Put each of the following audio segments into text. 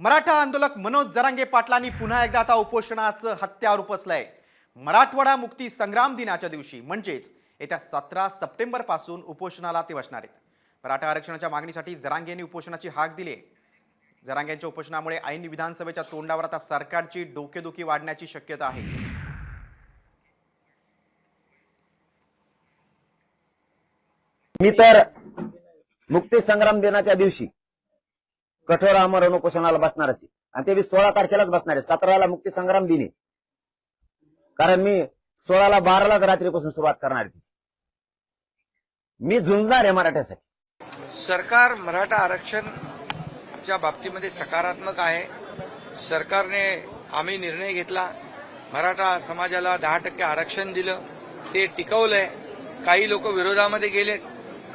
मराठा आंदोलक मनोज जरांगे पाटलांनी पुन्हा एकदा आता उपोषणाचं हत्यार उपसलंय. मराठवाडा मुक्ती संग्राम दिनाच्या दिवशी म्हणजेच येत्या सतरा सप्टेंबरपासून उपोषणाला ते बसणार आहेत. मराठा आरक्षणाच्या मागणीसाठी जरांगे यांनी उपोषणाची हाक दिली आहे. जरांगेंच्या उपोषणामुळे ऐन विधानसभेच्या तोंडावर आता सरकारची डोकेदुखी वाढण्याची शक्यता आहे. मी तर मुक्ती संग्राम दिनाच्या दिवशी कठोर आमरण उपोषणाला बसणारच आहे. आणि ते मी सोळा तारखेलाच बसणार आहे. सतराला मुक्ती संग्राम दिने कारण मी सोळाला बारालाच रात्रीपासून सुरुवात करणार आहे तिची. मी झुंजणार आहे मराठ्यासाठी. सरकार मराठा आरक्षण च्या बाबतीमध्ये सकारात्मक आहे. सरकारने आम्ही निर्णय घेतला. मराठा समाजाला दहा टक्के आरक्षण दिलं. ते टिकवलंय. काही लोक विरोधामध्ये गेलेत.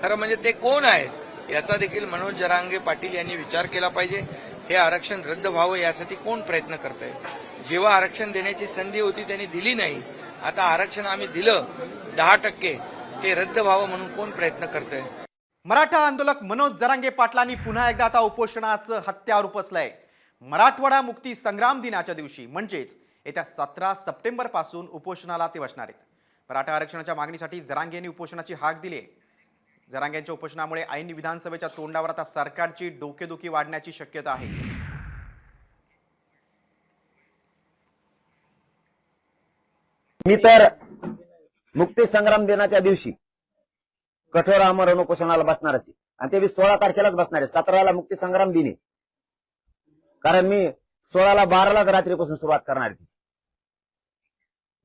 खरं म्हणजे ते कोण आहेत? याचा देखील मनोज जरांगे पाटील यांनी विचार केला पाहिजे. हे आरक्षण रद्द व्हावं यासाठी कोण प्रयत्न करत आहे जेव्हा आरक्षण देण्याची संधी होती त्यांनी दिली नाही. आता आरक्षण आम्ही दिलं दहा टक्के ते रद्द व्हावं म्हणून कोण प्रयत्न करत आहे मराठा आंदोलक मनोज जरांगे पाटलांनी पुन्हा एकदा आता उपोषणाचं हत्यार उपसलंय. मराठवाडा मुक्ती संग्राम दिनाच्या दिवशी म्हणजेच येत्या सतरा सप्टेंबरपासून उपोषणाला ते बसणार आहेत. मराठा आरक्षणाच्या मागणीसाठी जरांगे यांनी उपोषणाची हाक दिली आहे जरांगेंच्या उपोषणामुळे ऐन विधानसभेच्या तोंडावर आता सरकारची डोकेदुखी वाढण्याची शक्यता आहे. मी तर मुक्ती संग्राम दिनाच्या दिवशी कठोर आमरण उपोषणाला बसणारच आहे. आणि ते मी सोळा तारखेलाच बसणार आहे. सतराला मुक्ती संग्राम दिन कारण मी सोळाला बारालाच रात्रीपासून सुरुवात करणार आहे तिची.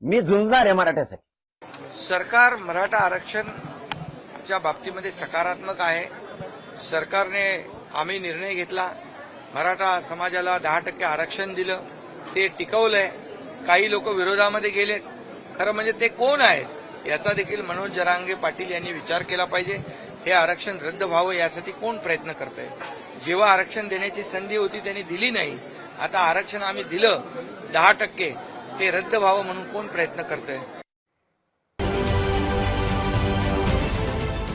मी झुंजणार आहे मराठ्यासाठी. सरकार मराठा च्या बाबतीमध्ये सकारात्मक आहे. सरकारने आम्ही निर्णय घेतला. मराठा समाजाला दहा टक्के आरक्षण दिलं. ते टिकवलंय. काही लोक विरोधामध्ये गेलेत. खरं म्हणजे ते कोण आहेत? याचा देखील मनोज जरांगे पाटील यांनी विचार केला पाहिजे. हे आरक्षण रद्द व्हावं यासाठी कोण प्रयत्न करत आहे जेव्हा आरक्षण देण्याची संधी होती त्यांनी दिली नाही. आता आरक्षण आम्ही दिलं. दहा टक्के. ते रद्द व्हावं म्हणून कोण प्रयत्न करत आहे